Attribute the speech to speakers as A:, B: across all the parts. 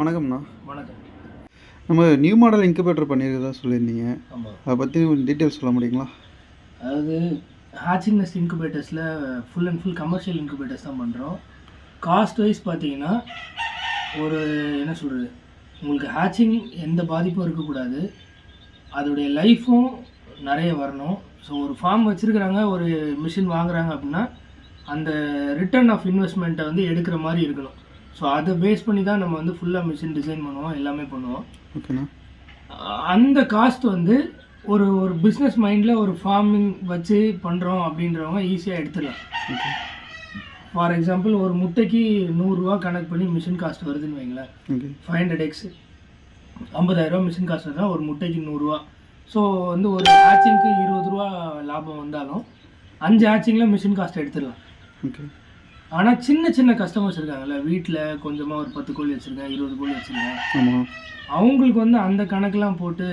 A: வணக்கம்ண்ணா
B: வணக்கம்.
A: நம்ம நியூ மாடல் இன்குபேட்டர் பண்ணியிருக்கதா சொல்லியிருந்தீங்க. அதை பற்றி கொஞ்சம் டீட்டெயில்ஸ் சொல்ல முடியுங்களா?
B: அதாவது hatching nest இன்குபேட்டர்ஸில் full and full commercial incubators தான் பண்ணுறோம் காஸ்ட் வைஸ் பார்த்தீங்கன்னா ஒரு என்ன சொல்கிறது உங்களுக்கு ஹேச்சிங் எந்த பாதிப்பும் இருக்கக்கூடாது. அதோடைய லைஃப்பும் நிறைய வரணும். ஸோ ஒரு ஃபார்ம் வச்சுருக்குறாங்க ஒரு மிஷின் வாங்குறாங்க அப்படின்னா அந்த ரிட்டர்ன் ஆஃப் இன்வெஸ்ட்மெண்ட்டை வந்து எடுக்கிற மாதிரி இருக்கணும். ஸோ அதை பேஸ் பண்ணி தான் நம்ம வந்து ஃபுல்லாக மிஷின் டிசைன் பண்ணுவோம் எல்லாமே பண்ணுவோம்.
A: ஓகேண்ணா.
B: அந்த காஸ்ட் வந்து ஒரு ஒரு பிஸ்னஸ் மைண்டில் ஒரு ஃபார்மிங் வச்சு பண்ணுறோம் அப்படின்றவங்க ஈஸியாக எடுத்துடலாம். ஃபார் எக்ஸாம்பிள் ஒரு முட்டைக்கு நூறுரூவா கணக்கு பண்ணி மிஷின் காஸ்ட் வருதுன்னு வைங்களேன். ஃபைவ் ஹண்ட்ரட் எக்ஸ் ஐம்பதாயிரரூவா மிஷின் காஸ்ட் வருதுன்னா ஒரு முட்டைக்கு நூறுரூவா. ஸோ வந்து ஒரு ஹேச்சிங்க்கு இருபது ரூபா லாபம் வந்தாலும் அஞ்சு ஹேச்சிங்கில் மிஷின் காஸ்ட் எடுத்துடலாம்.
A: ஓகே.
B: ஆனால் சின்ன சின்ன கஸ்டமர்ஸ் இருக்காங்கல்ல வீட்டில் கொஞ்சமாக ஒரு பத்து கோழி வச்சுருக்கேன் இருபது கோழி வச்சுருக்கேன்.
A: ஆமாம்
B: அவங்களுக்கு வந்து அந்த கணக்கெலாம் போட்டு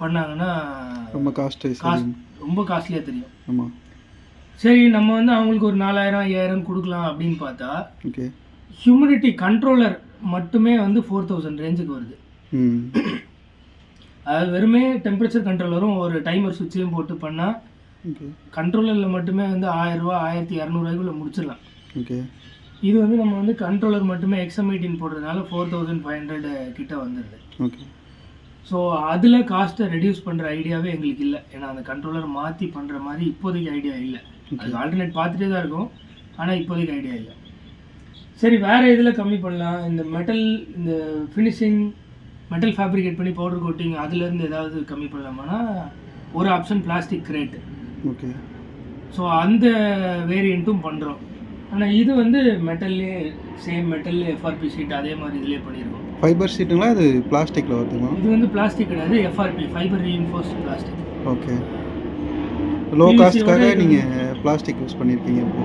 B: பண்ணாங்கன்னா
A: ரொம்ப காஸ்ட்
B: காஸ்ட் ரொம்ப காஸ்ட்லியாக தெரியும்.
A: ஆமாம்
B: சரி நம்ம வந்து அவங்களுக்கு ஒரு நாலாயிரம் ஐயாயிரம் கொடுக்கலாம் அப்படின்னு பார்த்தா
A: ஓகே.
B: ஹியூமிடிட்டி கண்ட்ரோலர் மட்டுமே வந்து ஃபோர் தௌசண்ட் ரேஞ்சுக்கு வருது. அதாவது வெறுமே டெம்பரேச்சர் கண்ட்ரோலரும் ஒரு டைமர் சுவிட்சையும் போட்டு பண்ணால்
A: ஓகே
B: கண்ட்ரோலரில் மட்டுமே வந்து ஆயிரரூவா ஆயிரத்தி இரநூறுவாய்க்குள்ளே முடிச்சிடலாம்.
A: ஓகே
B: இது வந்து நம்ம வந்து கண்ட்ரோலர் மட்டுமே எக்ஸமேட்டின் போடுறதுனால ஃபோர் தௌசண்ட் ஃபைவ் ஹண்ட்ரட் கிட்ட வந்துடுது
A: ஓகே
B: ஸோ அதில் காஸ்ட்டை ரெடியூஸ் பண்ணுற ஐடியாவே எங்களுக்கு இல்லை. ஏன்னா அந்த கண்ட்ரோலர் மாற்றி பண்ணுற மாதிரி இப்போதைக்கு ஐடியா இல்லை. அது ஆல்டர்னேட் பார்த்துட்டே தான் இருக்கும். ஆனால் இப்போதைக்கு ஐடியா இல்லை. சரி வேறு இதில் கம்மி பண்ணலாம்? இந்த மெட்டல் இந்த ஃபினிஷிங் மெட்டல் ஃபேப்ரிகேட் பண்ணி பவுடர் கோட்டிங் அதுலேருந்து ஏதாவது கம்மி பண்ணலாமான்னா ஒரு option plastic grade
A: okay
B: so அந்த வேரியண்ட்டும் பண்ணுறோம் ஆனால் இது வந்து மெட்டல்லே சேம் மெட்டல் எஃப்ஆர்பி ஷீட் அதே மாதிரி இதிலே பண்ணியிருக்கோம்
A: ஃபைபர் ஷீட்டுங்களா இது பிளாஸ்டிக்கில் வருதுங்களா?
B: இது வந்து பிளாஸ்டிக் கிடையாது FRP fibre reinforced plastic
A: okay low காஸ்ட்காக நீங்கள் பிளாஸ்டிக் யூஸ் பண்ணியிருக்கீங்க இப்போ.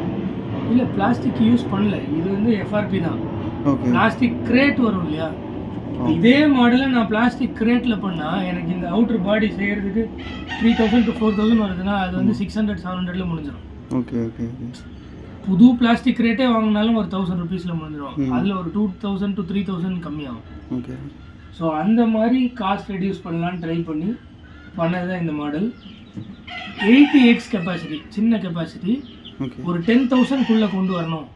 B: இல்லை பிளாஸ்டிக் யூஸ் பண்ணல. இது வந்து எஃப்ஆர்பி தான்.
A: ஓகே
B: பிளாஸ்டிக் கிரேட் வரும் இல்லையா? இதே மாடலை நான் பிளாஸ்டிக் கிரேட்டில் பண்ணால் எனக்கு இந்த அவுட்டர் பாடி செய்கிறதுக்கு three thousand to four thousand வருதுன்னா அது வந்து சிக்ஸ் ஹண்ட்ரட் செவன் ஹண்ட்ரட்ல முடிஞ்சிடும்
A: ஓகே ஓகே ஓகே.
B: புது பிளாஸ்டிக் ரேட்டே வாங்கினாலும் ஒரு தௌசண்ட் ருபீஸில் முடிஞ்சிடும். அதில் ஒரு two thousand to three thousand கம்மியாகும்.
A: ஓகே.
B: ஸோ அந்த மாதிரி காஸ்ட் ரெடியூஸ் பண்ணலான்னு ட்ரை பண்ணி பண்ணது தான் இந்த மாடல் எயிட்டி எக்ஸ் கெப்பாசிட்டி சின்ன கெப்பாசிட்டி ஒரு டென் தௌசண்ட்குள்ளே கொண்டு வரணும்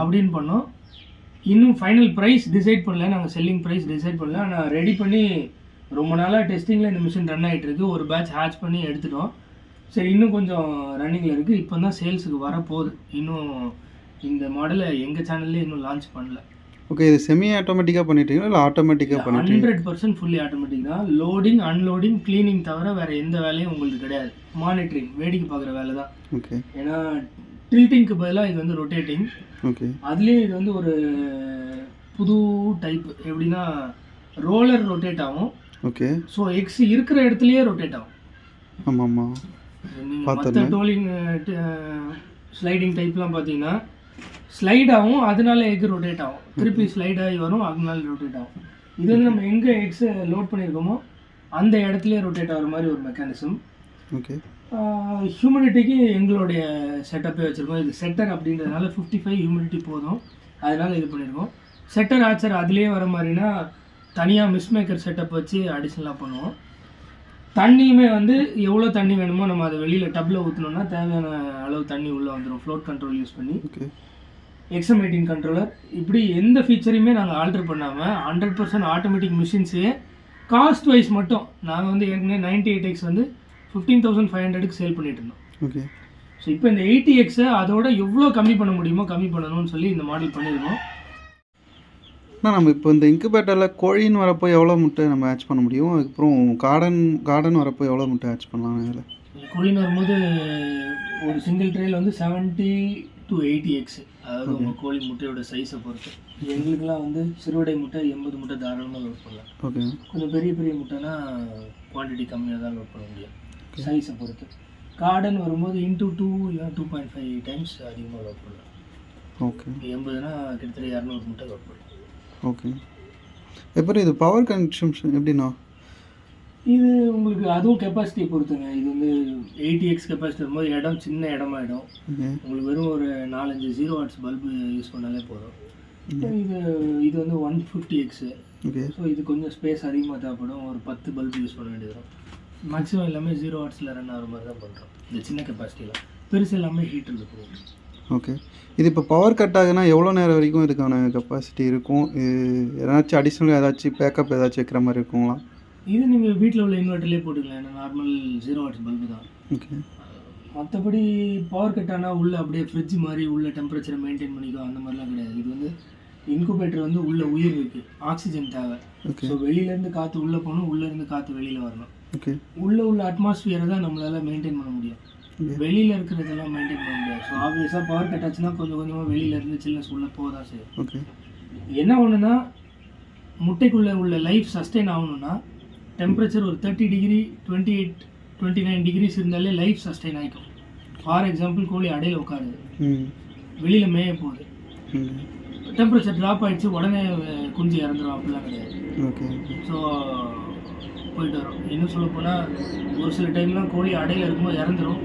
B: அப்படின்னு பண்ணோம். இன்னும் ஃபைனல் ப்ரைஸ் டிசைட் பண்ணல. நாங்கள் செல்லிங் ப்ரைஸ் டிசைட் பண்ணல. ஆனால் ரெடி பண்ணி ரொம்ப நாளாக டெஸ்டிங்கில் இந்த மிஷின் ரன் ஆகிட்டு இருக்கு. ஒரு பேட்ச் ஹேட்ச் பண்ணி எடுத்துட்டோம். சரி இன்னும் கொஞ்சம் ரன்னிங்கில் இருக்குது இப்போ தான் சேல்ஸுக்கு வரப்போகுது. இன்னும் இந்த மாடலை எங்கள் சேனல்லே இன்னும் லான்ச் பண்ணல.
A: ஓகே இது செமி ஆட்டோமேட்டிக்காக பண்ணிட்டீங்களா? இல்லை ஆட்டோமேட்டிக்காக
B: ஹண்ட்ரட் பர்சன்ட் ஃபுல்லி ஆட்டோமேட்டிக் தான். லோடிங் அன்லோடிங் க்ளீனிங் தவிர வேறு எந்த வேலையும் உங்களுக்கு கிடையாது. மானிட்டரிங் வேடிக்கை பார்க்குற வேலை தான்.
A: ஓகே
B: ஏன்னா டில்ட்டிங்க்கு பதிலாக இது வந்து ரொட்டேட்டிங்
A: ஓகே
B: அதுலேயே இது வந்து ஒரு புது டைப் எப்படின்னா ரோலர் ரொட்டேட் ஆகும்.
A: ஓகே
B: ஸோ எக்ஸ் இருக்கிற இடத்துலயே ரொட்டேட் ஆகும்.
A: ஆமாம் ஆமாம்
B: மற்ற. டோலிங் ஸ்லைடிங் டைப்லாம் பார்த்தீங்கன்னா ஸ்லைட் ஆகும் அதனால எக் ரொட்டேட் ஆகும். திருப்பி ஸ்லைட் ஆகி வரும் அதனால ரொட்டேட் ஆகும். இது வந்து நம்ம எங்கே எக்ஸை லோட் பண்ணியிருக்கோமோ அந்த இடத்துலயே ரொட்டேட் ஆகிற மாதிரி ஒரு மெக்கானிசம்
A: ஓகே.
B: ஹியூமிடிட்டிக்கு எங்களுடைய செட்டப்பே வச்சுருக்கோம். இது செட்டர் அப்படின்றதுனால ஃபிஃப்டி ஃபைவ் ஹியூமிடிட்டி போதும். அதனால இது பண்ணியிருக்கோம் செட்டர் ஆச்சர் அதுலேயே வர மாதிரினா தனியாக மிஸ் மேக்கர் செட்டப் வச்சு அடிஷ்னலாக பண்ணுவோம். தண்ணியுமே வந்து எவ்வளோ தண்ணி வேணுமோ நம்ம அதை வெளியில் டப்பில் ஊற்றினோம்னா தேவையான அளவு தண்ணி உள்ளே வந்துடும் ஃப்ளோட் கண்ட்ரோல் யூஸ் பண்ணி.
A: ஓகே.
B: எக்ஸமேட்டிங் கண்ட்ரோலர் இப்படி எந்த ஃபீச்சரையுமே நாங்கள் ஆல்டர் பண்ணாமல் ஹண்ட்ரட் பர்சன்ட் ஆட்டோமேட்டிக் மிஷின்ஸே காஸ்ட் வைஸ் மட்டும். நாங்கள் வந்து ஏற்கனவே நைன்டி எயிட் எக்ஸ் வந்து ஃபிஃப்டீன் தௌசண்ட் ஃபைவ் ஹண்ட்ரடுக்கு சேல் பண்ணிட்டு இருந்தோம்.
A: ஓகே
B: ஸோ இப்போ இந்த எயிட்டி எக்ஸை அதோட எவ்வளோ கம்மி பண்ண முடியுமோ கம்மி பண்ணணும்னு சொல்லி இந்த மாடல் பண்ணியிருக்கோம்.
A: அண்ணா நம்ம இப்போ இந்த இன்குபேட்டரில் கோழின்னு வரப்போ எவ்வளோ முட்டை நம்ம ஆச் பண்ண முடியும்? அதுக்கப்புறம் கார்டன் கார்டன் வரப்போ எவ்வளோ முட்டை ஆச் பண்ணலாம் இதில்?
B: கோழின்னு வரும்போது ஒரு சிங்கிள் ட்ரேயில் வந்து செவன்ட்டி டு எயிட்டி எக்ஸ் அதாவது உங்கள் கோழி முட்டையோட சைஸை பொறுத்து. எங்களுக்குலாம் வந்து சிறுவடை முட்டை எண்பது முட்டை தாராளமாக லோட் பண்ணலாம்.
A: ஓகே
B: கொஞ்சம் பெரிய பெரிய முட்டைனா குவான்டிட்டி கம்மியாக தான் லோட் பண்ண முடியும். சைஸை பொறுத்து. கார்டன் வரும்போது இன்டூ டூ இல்லை டூ பாயிண்ட் ஃபைவ் டைம்ஸ் அதிகமாக லோட் பண்ணலாம்
A: ஓகே
B: எண்பதுனா கிட்டத்தட்ட இரநூறு முட்டை லோட் பண்ணலாம்
A: ஓகே அப்புறம் இது பவர் கன்சம்ஷன் எப்படிண்ணா?
B: இது உங்களுக்கு அதுவும் கெப்பாசிட்டி பொறுத்துங்க. இது வந்து எயிட்டி எக்ஸ் கெப்பாசிட்டி வரும்போது இடம் சின்ன இடமாயிடும். உங்களுக்கு வெறும் ஒரு நாலஞ்சு ஜீரோ வாட்ஸ் பல்பு யூஸ் பண்ணாலே போதும். இது இது வந்து ஒன் ஃபிஃப்டி எக்ஸு ஸோ இது கொஞ்சம் ஸ்பேஸ் அதிகமாக தேவைப்படும். ஒரு பத்து பல்ப் யூஸ் பண்ண வேண்டியது வரும். மேக்ஸிமம் எல்லாமே ஜீரோ வாட்ஸில் ரன் ஆகிற மாதிரி தான் பண்ணுறோம் இந்த சின்ன கெப்பாசிட்டியில் பெருசு எல்லாமே ஹீட்டில் இருக்கும்
A: ஓகே இது இப்போ பவர் கட் ஆகுனா எவ்வளோ நேரம் வரைக்கும் இதுக்கான கெப்பாசிட்டி இருக்கும்? இது ஏதாச்சும் அடிஷ்னல் ஏதாச்சும் பேக்கப் ஏதாச்சும் வைக்கிற மாதிரி இருக்குங்களா?
B: இது நீங்கள் வீட்டில் உள்ள இன்வெர்ட்டர்லேயே போட்டுக்கலாம் ஏன்னா நார்மல் ஜீரோ வாட்ஸ் பல்பு தான்.
A: ஓகே
B: மற்றபடி பவர் கட் ஆனால் உள்ளே அப்படியே ஃப்ரிட்ஜ் மாதிரி உள்ள டெம்பரேச்சரை மெயின்டைன் பண்ணிக்கும் அந்த மாதிரிலாம் கிடையாது. இது வந்து இன்குபேட்டர் வந்து உள்ள உயிர் இருக்குது ஆக்சிஜன் தேவை.
A: ஓகே
B: ஸோ வெளியிலேருந்து காற்று உள்ளே போகணும் உள்ளேருந்து காற்று வெளியில் வரணும். உள்ள உள்ள அட்மாஸ்பியரை தான் நம்மளால மெயின்டைன் பண்ண முடியும். வெளியில் இருக்கிறதெல்லாம் மெயின்டைன் பண்ண முடியாது. ஸோ ஆப்வியஸாக பவர் கட் ஆச்சுன்னா கொஞ்சம் கொஞ்சமாக வெளியில இருந்து சில்னஸ் உள்ளே போக தான் செய்யும்.
A: ஓகே
B: என்ன ஒன்றுனா முட்டைக்குள்ளே உள்ள லைஃப் சஸ்டெயின் ஆகணும்னா டெம்பரேச்சர் ஒரு thirty degree twenty eight twenty nine degrees இருந்தாலே லைஃப் சஸ்டெயின் ஆகிக்கும் ஃபார் எக்ஸாம்பிள் கோழி அடையில் உட்காருது.
A: ம்.
B: வெளியில் மேய போகுது. டெம்பரேச்சர் ட்ராப் ஆயிடுச்சு உடனே குஞ்சு இறந்துரும் அப்படிலாம் கிடையாது. ஸோ போயிட்டு வரும். இன்னும் சொல்ல போனால் ஒரு சில டைம்லாம் கோழி அடையில் இருக்கும்போது இறந்துரும்.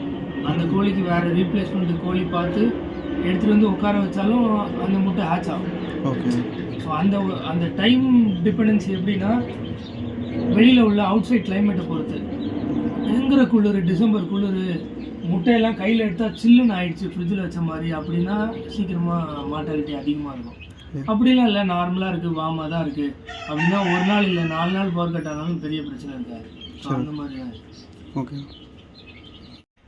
B: அந்த கோழிக்கு வேறு ரீப்ளேஸ்மெண்ட் கோழி பார்த்து எடுத்துகிட்டு வந்து உட்கார வச்சாலும் அந்த முட்டை ஹேட்ச் ஆகும்.
A: ஓகே
B: ஸோ அந்த அந்த டைம் டிபெண்டன்சி எப்படின்னா வெளியில் உள்ள அவுட் சைட் கிளைமேட்டை பொறுத்து. பயங்கர குளிர் டிசம்பர் குளிர் முட்டையெல்லாம் கையில் எடுத்தால் சில்லுன்னு ஆயிடுச்சு. ஃப்ரிட்ஜில் வச்ச மாதிரி அப்படின்னா சீக்கிரமாக மார்ட்டாலிட்டி அதிகமாக இருக்கும். அப்படிலாம் இல்லை நார்மலாக இருக்குது வாமாக தான் இருக்குது அப்படின்னா ஒரு நாள் இல்லை நாலு நாள் பவர் கட் ஆனாலும் பெரிய பிரச்சனை இருக்காது ஸோ அந்த மாதிரி தான் இருக்கு.
A: ஓகே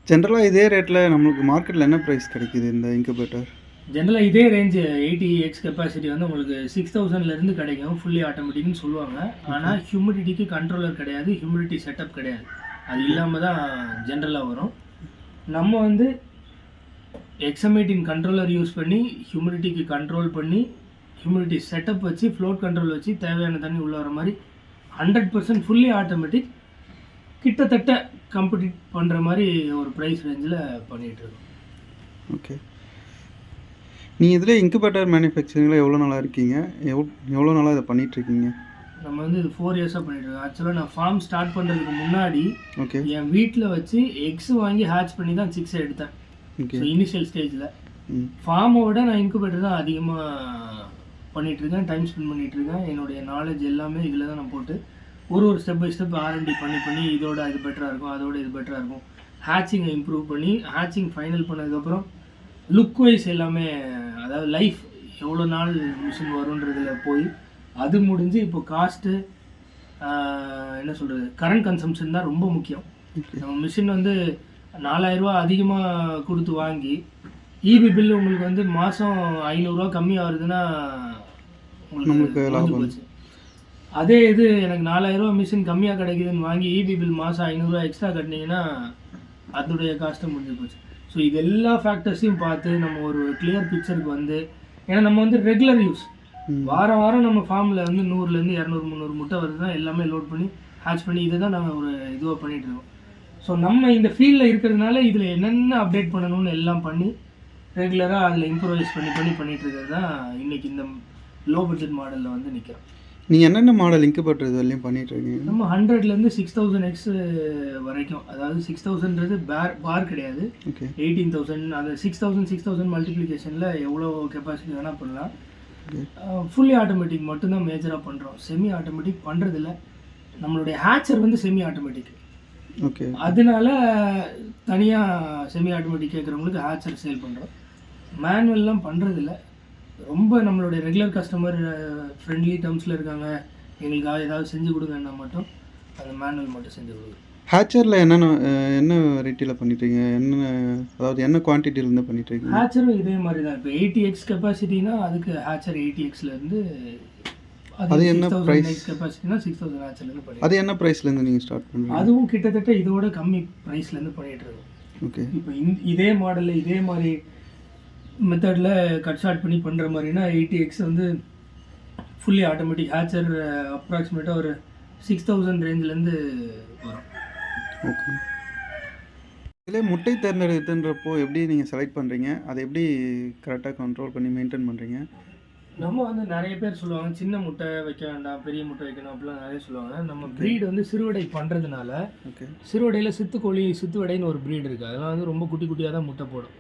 A: ஜென்ரலாக இதே ரேட்டில் நம்மளுக்கு மார்க்கெட்டில் என்ன ப்ரைஸ் கிடைக்குது இந்த இன்குபேட்டர்
B: ஜென்ரலாக இதே ரேஞ்சு எயிட்டி எக்ஸ் கெப்பாசிட்டி வந்து உங்களுக்கு சிக்ஸ் தௌசண்ட்லேருந்து கிடைக்கும் ஃபுல்லி ஆட்டோமேட்டிக்னு சொல்லுவாங்க. ஆனால் ஹியூமிடிட்டிக்கு கண்ட்ரோலர் கிடையாது ஹியூமிடிட்டி செட்டப் கிடையாது. அது இல்லாமல் தான் ஜென்ரலாக வரும். நம்ம வந்து எக்ஸமேட்டின் கண்ட்ரோலர் யூஸ் பண்ணி ஹியூமிடிட்டிக்கு கண்ட்ரோல் பண்ணி ஹியூமிடிட்டி செட்டப் வச்சு ஃப்ளோட் கண்ட்ரோல் வச்சு தேவையான தண்ணி உள்ள வர மாதிரி ஹண்ட்ரட் பர்சன்ட் ஃபுல்லி ஆட்டோமேட்டிக் கிட்டத்தட்ட கம்ப்ளீட் பண்ணுற மாதிரி ஒரு ப்ரைஸ் ரேஞ்சில் பண்ணிகிட்ருக்கோம்
A: ஓகே நீ இதில் இன்குபேட்டர் மேனுஃபேக்சரிங்கில் எவ்வளோ நாளாக இருக்கீங்க? எவ்வளோ எவ்வளோ நாளாக இதை பண்ணிகிட்ருக்கீங்க
B: நம்ம வந்து இது ஃபோர் இயர்ஸாக பண்ணிட்டுருக்கோம் ஆக்சுவலாக நான் ஃபார்ம் ஸ்டார்ட் பண்ணுறதுக்கு முன்னாடி
A: ஓகே
B: என் வீட்டில் வச்சு எக்ஸ் வாங்கி ஹேட்ச் பண்ணி தான் சிக்ஸ் எடுத்தேன்.
A: ஓகே
B: இனிஷியல் ஸ்டேஜில் ஃபார்மை விட நான் இன்குபேட்டர் தான் அதிகமாக பண்ணிகிட்ருக்கேன் டைம் ஸ்பெண்ட் பண்ணிகிட்ருக்கேன் என்னுடைய நாலேஜ் எல்லாமே இதில் தான் நான் போட்டு ஒரு ஒரு ஸ்டெப் பை ஸ்டெப் ஆர்என்டி பண்ணி பண்ணி இதோட இது பெட்டராக இருக்கும் அதோட இது பெட்டராக இருக்கும். ஹேட்சிங்கை இம்ப்ரூவ் பண்ணி ஹேட்சிங் ஃபைனல் பண்ணதுக்கப்புறம் லுக் வைஸ் எல்லாமே அதாவது லைஃப் எவ்வளோ நாள் மிஷின் வருன்றதுல போய் அது முடிஞ்சு இப்போ காஸ்ட்டு என்ன சொல்கிறது கரண்ட் கன்சம்ஷன் தான் ரொம்ப முக்கியம். நம்ம மிஷின் வந்து நாலாயிரரூவா அதிகமாக கொடுத்து வாங்கி இபி பில் உங்களுக்கு வந்து மாதம் ஐநூறுரூவா கம்மி ஆகுதுன்னா முடிஞ்சு
A: லாபம்.
B: அதே இது எனக்கு நாலாயிரரூவா மிஷின் கம்மியாக கிடைக்குதுன்னு வாங்கி இபி பில் மாதம் ஐநூறுரூவா எக்ஸ்ட்ரா கட்டினீங்கன்னா அதோடைய காஸ்ட்டும் முடிஞ்சு போச்சு. ஸோ இது எல்லா ஃபேக்டர்ஸையும் பார்த்து நம்ம ஒரு கிளியர் பிக்சருக்கு வந்து ஏன்னா நம்ம வந்து ரெகுலர் யூஸ் வாரம் வாரம் நம்ம ஃபார்மில் வந்து நூறுலேருந்து இரநூறு முந்நூறு முட்டை வருதுன்னா எல்லாமே லோட் பண்ணி ஹேட்ச் பண்ணி இதை தான் நாங்கள் ஒரு இதுவாக பண்ணிட்டு இருக்கோம். ஸோ நம்ம இந்த ஃபீல்டில் இருக்கிறதுனால இதில் என்னென்ன அப்டேட் பண்ணணும்னு எல்லாம் பண்ணி ரெகுலராக அதில் இம்ப்ரூவைஸ் பண்ணி பண்ணி பண்ணிட்டு இருக்கிறது தான் இன்னைக்கு இந்த லோ பட்ஜெட் மாடலில் வந்து நிற்கிறோம்
A: நீங்கள் என்னென்ன மாடல் இன்குபேட்டர் இது வரையும் பண்ணிகிட்ருக்கீங்க
B: நம்ம ஹண்ட்ரட்லேருந்து சிக்ஸ் தௌசண்ட் எக்ஸ் வரைக்கும். அதாவது சிக்ஸ் தௌசண்ட்றது பேர் பார் கிடையாது.
A: ஓகே
B: எயிட்டீன் தௌசண்ட் அந்த சிக்ஸ் தௌசண்ட் சிக்ஸ் தௌசண்ட் மல்டிப்ளிகேஷனில் எவ்வளோ கெப்பாசிட்டி வேணால் பண்ணலாம். ஃபுல்லி ஆட்டோமேட்டிக் மட்டும்தான் மேஜராக பண்ணுறோம் செமி ஆட்டோமேட்டிக் பண்ணுறதில்ல நம்மளுடைய ஹேச்சர் வந்து செமி ஆட்டோமேட்டிக்
A: ஓகே
B: அதனால தனியாக செமி ஆட்டோமேட்டிக் கேட்குறவங்களுக்கு ஹேச்சர் சேல் பண்ணுறோம் மேனுவல்லாம் பண்ணுறதில்ல ரொம்ப நம்மளுடைய ரெகுலர் கஸ்டமர் ஃப்ரெண்ட்லி டேர்ம்ஸில் இருக்காங்க. எங்களுக்காக ஏதாவது செஞ்சு கொடுங்கன்னா மட்டும் அந்த மேனுவல் மட்டும் செஞ்சு கொடுக்குறோம்
A: ஹேச்சரில் என்னென்ன என்ன வெரைட்டியில் பண்ணிட்டுருக்கீங்க? என்ன அதாவது என்ன குவான்டிட்டியிலேருந்து பண்ணிட்டுருக்கீங்க?
B: ஹேச்சரும் இதே மாதிரி தான். இப்போ எயிட்டி எக்ஸ் கெப்பாசிட்டினா அதுக்கு ஹேச்சர் எயிட்டி எக்ஸ்லேருந்து
A: அது என்ன?
B: எக்ஸ் கெப்பாசிட்டினா சிக்ஸ் தௌசண்ட் ஹேச்சர்லேருந்து பண்ணி
A: அது என்ன ப்ரைஸ்லேருந்து நீங்கள் ஸ்டார்ட் பண்ணுறீங்க
B: அதுவும் கிட்டத்தட்ட இதோட கம்மி ப்ரைஸ்லேருந்து பண்ணிட்டு இருக்கோம்.
A: ஓகே
B: இப்போ இதே மாடலில் இதே மாதிரி மெத்தடில் கட் ஷார்ட் பண்ணி பண்ணுற மாதிரினா எயிட்டி எக்ஸ் வந்து ஃபுல்லி ஆட்டோமேட்டிக் ஹேச்சர் அப்ராக்சிமேட்டாக ஒரு சிக்ஸ் தௌசண்ட் ரேஞ்சிலேருந்து வரும்.
A: ஓகே இதிலே முட்டை தேர்ந்தெடுத்துன்றப்போ எப்படி நீங்கள் செலக்ட் பண்ணுறீங்க அதை எப்படி கரெக்டாக கண்ட்ரோல் பண்ணி மெயின்டைன் பண்ணுறீங்க
B: நம்ம வந்து நிறைய பேர் சொல்லுவாங்க சின்ன முட்டை வைக்க வேண்டாம் பெரிய முட்டை வைக்கணும் அப்படிலாம் நிறைய சொல்லுவாங்க. நம்ம ப்ரீட் வந்து சிறுவடை பண்ணுறதுனால
A: ஓகே
B: சிறுவடையில் சித்துக்கோழி சித்துவடைன்னு ஒரு ப்ரீட் இருக்குது அதெல்லாம் வந்து ரொம்ப குட்டி குட்டியாக தான் முட்டை போடும்.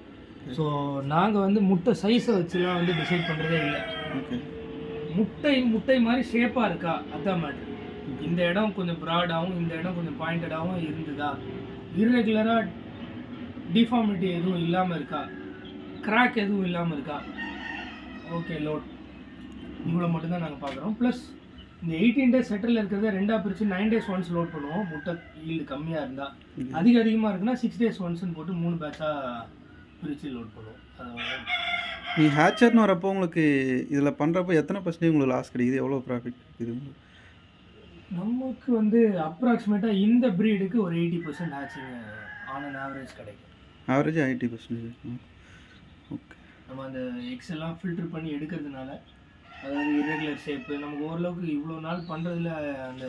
B: ஸோ நாங்கள் வந்து முட்டை சைஸை வச்சுலாம் வந்து டிசைட் பண்ணுறதே இல்லை. முட்டை முட்டை மாதிரி ஷேப்பாக இருக்கா? அதான் மேட்ரு இந்த இடம் கொஞ்சம் ப்ராடாகவும் இந்த இடம் கொஞ்சம் பாயிண்டடாகவும் இருந்ததா? இர்ரெகுலராக டிஃபார்மிட்டி எதுவும் இல்லாமல் இருக்கா? கிராக் எதுவும் இல்லாமல் இருக்கா? ஓகே லோட் இவ்வளோ மட்டும்தான் நாங்கள் பார்க்குறோம் ப்ளஸ் இந்த எயிட்டீன் டேஸ் செட்டில் இருக்கிறத ரெண்டாக பிரித்து நைன் டேஸ் ஒன்ஸ் லோட் பண்ணுவோம். முட்டை ஈல்டு கம்மியாக இருந்தால் அதிக அதிகமாக இருக்குன்னா சிக்ஸ் டேஸ் ஒன்ஸ்னு போட்டு மூணு பேட்சாக பிரித்து லோட் பண்ணுவோம். அதாவது
A: நீ ஹேச்சர்னு வரப்போ உங்களுக்கு இதில் பண்ணுறப்போ எத்தனை பர்சன்டேஜ் உங்களுக்கு லாஸ் கிடைக்குது? எவ்வளோ ப்ராஃபிட் உங்களுக்கு
B: நமக்கு வந்து அப்ராக்சிமேட்டாக இந்த ப்ரீடுக்கு ஒரு எயிட்டி பர்சன்ட் ஆச்சுங்க ஆன் அன் ஆவரேஜ் கிடைக்கும்.
A: ஆவரேஜ் எயிட்டி பர்சன்டேஜ் ஓகே
B: நம்ம அந்த எக்ஸ் எல்லாம் ஃபில்டர் பண்ணி எடுக்கிறதுனால அதாவது irregular ஷேப்பு நமக்கு ஓரளவுக்கு இவ்வளோ நாள் பண்ணுறதுல அந்த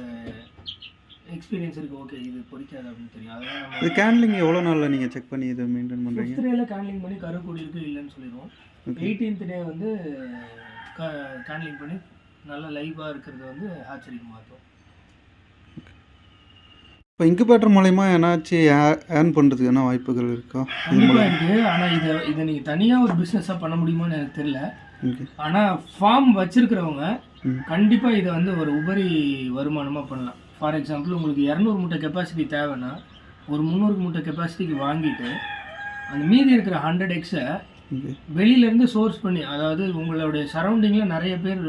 B: எக்ஸ்பீரியன்ஸ் இருக்குது ஓகே இது பொறிக்காது அப்படின்னு தெரியும். அதெல்லாம்
A: இது கேன்லிங் எவ்வளோ நாளில் நீங்கள் செக் பண்ணி இதை மெயின்டைன் பண்ணுறீங்க
B: ஃபிஃப்த் டேல கேன்லிங் பண்ணி கரு கூடி இருக்கு இல்லைன்னு சொல்லிடுவோம். எயிட்டீன்த் டே வந்து க கேன்லிங் பண்ணி நல்லா லைவாக இருக்கிறது வந்து ஹேச்சரிக்கு மாற்றும்
A: இப்போ இன்குபேட்டர் மூலயமா ஏன்னாச்சும் ஏர்ன் பண்ணுறதுக்கு என்ன வாய்ப்புகள் இருக்கா?
B: கண்டிப்பாக இருக்குது ஆனால் இதை இதை நீங்கள் தனியாக ஒரு பிஸ்னஸாக பண்ண முடியுமான்னு எனக்கு தெரியல.
A: ஓகே
B: ஆனால் ஃபார்ம் வச்சிருக்கிறவங்க கண்டிப்பாக இதை வந்து ஒரு உபரி வருமானமாக பண்ணலாம். ஃபார் எக்ஸாம்பிள் உங்களுக்கு இரநூறு மூட்டை கெப்பாசிட்டி தேவைன்னா ஒரு முந்நூறு மூட்டை கெப்பாசிட்டிக்கு வாங்கிட்டு அந்த மீதி இருக்கிற ஹண்ட்ரட் எக்ஸை வெளியிலேருந்து சோர்ஸ் பண்ணி அதாவது உங்களுடைய சரௌண்டிங்கில் நிறைய பேர்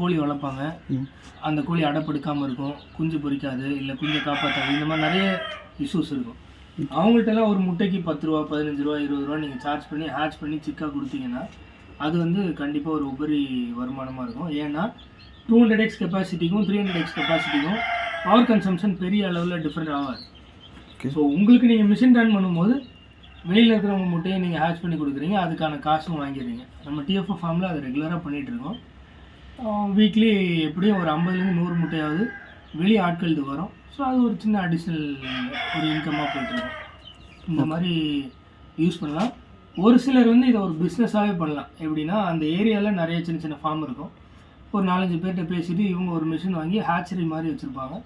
B: கோழி வளர்ப்பாங்க. அந்த கோழி அடைப்படுக்காமல் இருக்கும் குஞ்சு பொரிக்காது இல்லை குஞ்சை காப்பாற்றாது இந்த மாதிரி நிறைய இஷ்யூஸ் இருக்கும். அவங்கள்ட்டலாம் ஒரு முட்டைக்கு பத்து ரூபா பதினஞ்சு ரூபா இருபது ரூபா நீங்கள் சார்ஜ் பண்ணி ஹேட்ச் பண்ணி சிக்காக கொடுத்தீங்கன்னா அது வந்து கண்டிப்பாக ஒரு உபரி வருமானமாக இருக்கும். ஏன்னா டூ ஹண்ட்ரட் எக்ஸ் கெப்பாசிட்டிக்கும் த்ரீ ஹண்ட்ரட் எக்ஸ் கெப்பாசிட்டிக்கும் பவர் கன்சம்ஷன் பெரிய அளவில் டிஃப்ரெண்ட் ஆகாது. ஸோ உங்களுக்கு நீங்கள் மிஷின் ரன் பண்ணும்போது வெளியில் இருக்கிறவங்க முட்டையை நீங்கள் ஹேட்ச் பண்ணி கொடுக்குறீங்க. அதுக்கான காசும் வாங்கிடுறீங்க. நம்ம டிஎஃப்எஃப் ஃபார்மில் அதை ரெகுலராக பண்ணிகிட்டு இருக்கோம். வீக்லி எப்படியும் ஒரு ஐம்பதுலேருந்து நூறு முட்டையாவது வெளி ஆட்களுக்கு வரும். ஸோ அது ஒரு சின்ன அடிஷ்னல் ஒரு இன்கமாக போயிட்டுருக்கும் இந்த மாதிரி யூஸ் பண்ணலாம். ஒரு சிலர் வந்து இதை ஒரு பிஸ்னஸாகவே பண்ணலாம். எப்படின்னா அந்த ஏரியாவில் நிறைய சின்ன சின்ன ஃபார்ம் இருக்கும். ஒரு நாலஞ்சு பேர்கிட்ட பேசிட்டு இவங்க ஒரு மிஷின் வாங்கி ஹேச்சரி மாதிரி வச்சுருப்பாங்க.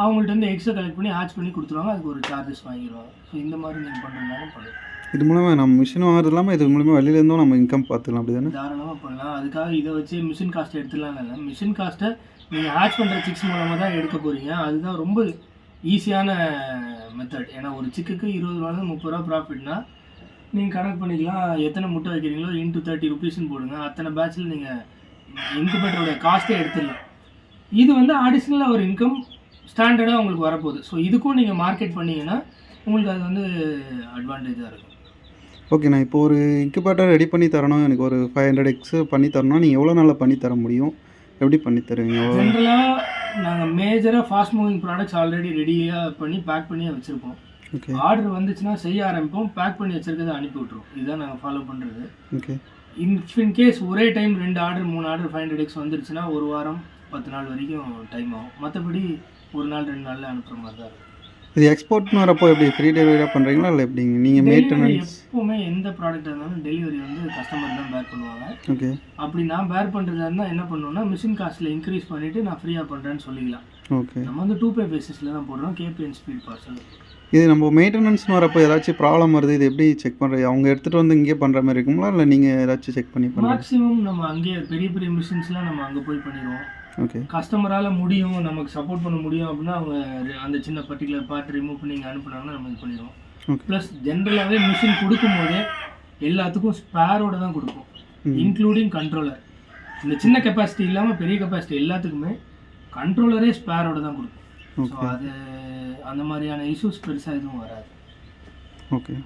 B: அவங்கள்ட்ட இருந்து எக்ஸை கலெக்ட் பண்ணி ஹேட்ச் பண்ணி கொடுத்துருவாங்க. அதுக்கு ஒரு சார்ஜஸ் வாங்கிடுவாங்க. ஸோ இந்த மாதிரி நீங்கள் பண்ணுறதுனாலும் பண்ணலாம்.
A: இது மூலமாக நம்ம மிஷின் வாங்குறது இல்லாமல் இது மூலமாக வெளியிலேருந்தும் நம்ம இன்கம் பார்த்துக்கலாம். அப்படி தானே?
B: தாராளமாக பண்ணலாம். அதுக்காக இதை வச்சு மிஷின் காஸ்ட் எடுத்துடலாம். இல்லை மிஷின் காஸ்ட்டை நீங்கள் ஹேட்ச் பண்ணுற சிக்ஸ் மூலமாக தான் எடுக்க போகிறீங்க அதுதான் ரொம்ப ஈஸியான மெத்தட் ஏன்னா ஒரு சிக்குக்கு இருபது ரூபாலேருந்து முப்பது ரூபா ப்ராஃபிட்னா நீங்கள் கணக்கு பண்ணிக்கலாம். எத்தனை முட்டை வைக்கிறீங்களோ இன்ட்டு தேர்ட்டி ருபீஸ்னு போடுங்க. அத்தனை பேட்சில் நீங்கள் இன்குபேட்டரோட காஸ்ட்டே எடுத்துடலாம். இது வந்து அடிஷ்னலாக ஒரு இன்கம் ஸ்டாண்டர்டாக உங்களுக்கு வரப்போகுது. ஸோ இதுக்கும் நீங்கள் மார்க்கெட் பண்ணீங்கன்னா உங்களுக்கு அது வந்து அட்வான்டேஜாக இருக்கும்.
A: ஓகே நான் இப்போ ஒரு இன்குபேட்டர் ரெடி பண்ணி தரணும். எனக்கு ஒரு ஃபைவ் ஹண்ட்ரட் எக்ஸ் பண்ணி தரணும்னா நீங்கள் எவ்வளோ நாளில் பண்ணி தர முடியும்? எப்படி பண்ணி தருவீங்க?
B: ஜென்ரலாக நாங்கள் மேஜராக ஃபாஸ்ட் மூவிங் ப்ராடக்ட்ஸ் ஆல்ரெடி ரெடியாக பண்ணி பேக் பண்ணி வச்சுருப்போம்.
A: ஓகே
B: ஆர்டர் வந்துச்சுன்னா செய்ய ஆரம்பிப்போம். பேக் பண்ணி வச்சிருக்கதை அனுப்பி விட்ருவோம் இதுதான் நாங்கள் ஃபாலோ பண்ணுறது
A: ஓகே
B: இன் இன் கேஸ் ஒரே டைம் ரெண்டு ஆர்டர் மூணு ஆர்டர் ஃபைவ் ஹண்ட்ரட் எக்ஸ் வந்துருச்சுன்னா ஒரு வாரம் பத்து நாள் வரைக்கும் டைம் ஆகும். மற்றபடி ஒரு நாள் ரெண்டு நாளில் அனுப்புகிற மாதிரி தான் இருக்கும்.
A: இது எக்ஸ்போர்ட்னு வரப்போ எப்படி ஃப்ரீ டெலிவரியாக பண்ணுறீங்களா இல்லை எப்படிங்க? நீங்கள் மெயின்டெனன்ஸ்
B: எப்போவுமே எந்த ப்ராடக்ட் இருந்தாலும் டெலிவரி வந்து கஸ்டமர் தான் பேர் பண்ணுவாங்க.
A: ஓகே
B: அப்படி நான் பேர் பண்ணுறதா இருந்தால் என்ன பண்ணுவேன்னா மிஷின் காஸ்ட்டில் இன்க்ரீஸ் பண்ணிவிட்டு நான் ஃப்ரீயாக பண்ணுறேன்னு சொல்லிக்கலாம்.
A: ஓகே
B: நம்ம வந்து டூ பே பேசிஸில் தான் போடுறோம் கேபிஎன் ஸ்பீட் பார்சல்
A: இது நம்ம மெயின்டெனன்ஸ்னு வரப்போ ஏதாச்சும் ப்ராப்ளம் வருது இது எப்படி செக் பண்ணுறது அவங்க எடுத்துகிட்டு வந்து இங்கேயே பண்ணுற மாதிரி இருக்குங்களா? இல்லை நீங்கள் ஏதாச்சும் செக் பண்ணி பண்ணுறீங்க
B: மேக்ஸிமம் நம்ம அங்கேயே பெரிய பெரிய மிஷின்ஸ்லாம் நம்ம அங்கே போய் பண்ணிடுவோம்.
A: ஓகே
B: கஸ்டமரால் முடியும் நமக்கு சப்போர்ட் பண்ண முடியும் அப்படின்னா அவங்க அந்த சின்ன பர்டிகுலர் பார்ட் ரிமூவ் பண்ணி இங்கே அனுப்புனாங்கன்னா நம்ம இது பண்ணிடுவோம். ப்ளஸ் ஜென்ரலாகவே மிஷின் கொடுக்கும்போதே எல்லாத்துக்கும் ஸ்பேரோட தான் கொடுப்போம். இன்க்ளூடிங் கண்ட்ரோலர் இந்த சின்ன கெப்பாசிட்டி இல்லாமல் பெரிய கெப்பாசிட்டி எல்லாத்துக்குமே கண்ட்ரோலரே ஸ்பேரோட தான் கொடுப்போம். ஸோ அது அந்த மாதிரியான இஷ்யூஸ் பெருசாக எதுவும் வராது.
A: ஓகே